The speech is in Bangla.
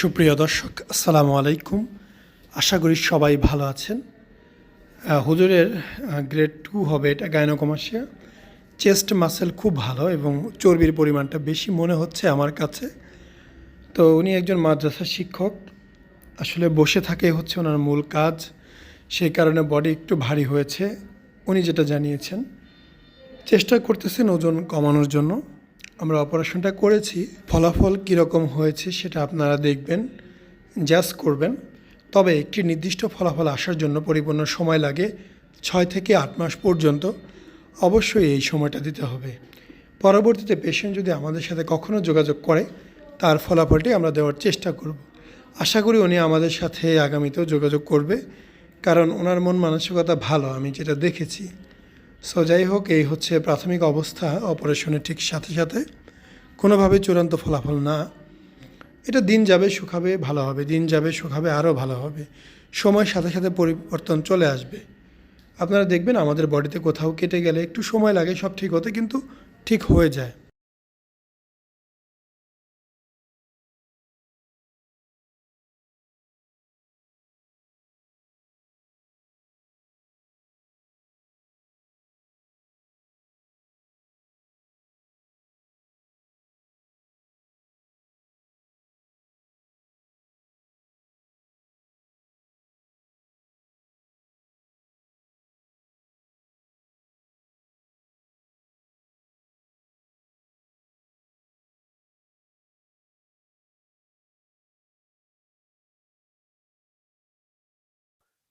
সুপ্রিয় দর্শক, আসসালামু আলাইকুম। আশা করি সবাই ভালো আছেন। হুজুরের গ্রেড টু হবে এটা গাইনোকমাসিয়া চেস্ট মাসেল খুব ভালো এবং চর্বির পরিমাণটা বেশি মনে হচ্ছে আমার কাছে। তো উনি একজন মাদ্রাসা শিক্ষক। আসলে বসে থাকে হচ্ছে ওনার মূল কাজ। সেই কারণে বডি একটু ভারী হয়েছে। উনি যেটা জানিয়েছেন, চেষ্টা করতেছেন ওজন কমানোর জন্য। আমরা অপারেশনটা করেছি, ফলাফল কীরকম হয়েছে সেটা আপনারা দেখবেন, জাজ করবেন। তবে একটি নির্দিষ্ট ফলাফল আসার জন্য পরিপূর্ণ সময় লাগে ছয় থেকে আট মাস পর্যন্ত। অবশ্যই এই সময়টা দিতে হবে। পরবর্তীতে পেশেন্ট যদি আমাদের সাথে কখনও যোগাযোগ করে, তার ফলাফলটি আমরা দেওয়ার চেষ্টা করব। আশা করি উনি আমাদের সাথে আগামীতেও যোগাযোগ করবে, কারণ ওনার মন মানসিকতা ভালো, আমি যেটা দেখেছি। সো যাই হোক, এই হচ্ছে প্রাথমিক অবস্থা অপারেশনের ঠিক সাথে সাথে। কোনোভাবে চূড়ান্ত ফলাফল না। এটা দিন যাবে, শুকাবে, ভালো হবে। দিন যাবে, শুকাবে, আরও ভালো হবে। সময়ের সাথে সাথে পরিবর্তন চলে আসবে। আপনারা দেখবেন আমাদের বডিতে কোথাও কেটে গেলে একটু সময় লাগে, সব ঠিক হতে, কিন্তু ঠিক হয়ে যায়।